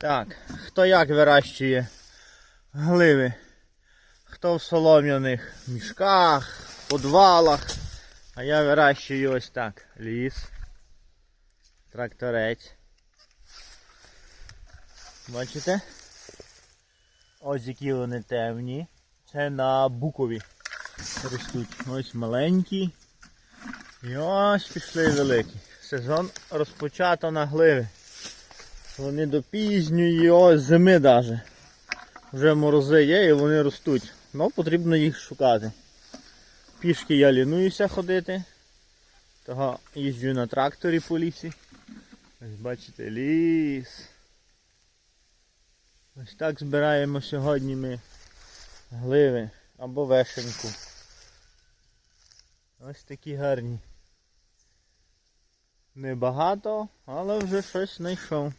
Так, хто як вирощує гливи? Хто в солом'яних мішках, подвалах. А я вирощую ось так. Ліс. Тракторець. Бачите? Ось які вони темні. Це на букові ростуть. Ось маленькі. І ось пішли великі. Сезон розпочато на гливи. Вони до пізньої ось зими даже. Вже морози є і вони ростуть. Ну потрібно їх шукати. Пішки я лінуюся ходити. Того їжджу на тракторі по лісі. Ось бачите, ліс. Ось так збираємо сьогодні ми гливи або вешеньку. Ось такі гарні. Небагато, але вже щось знайшов.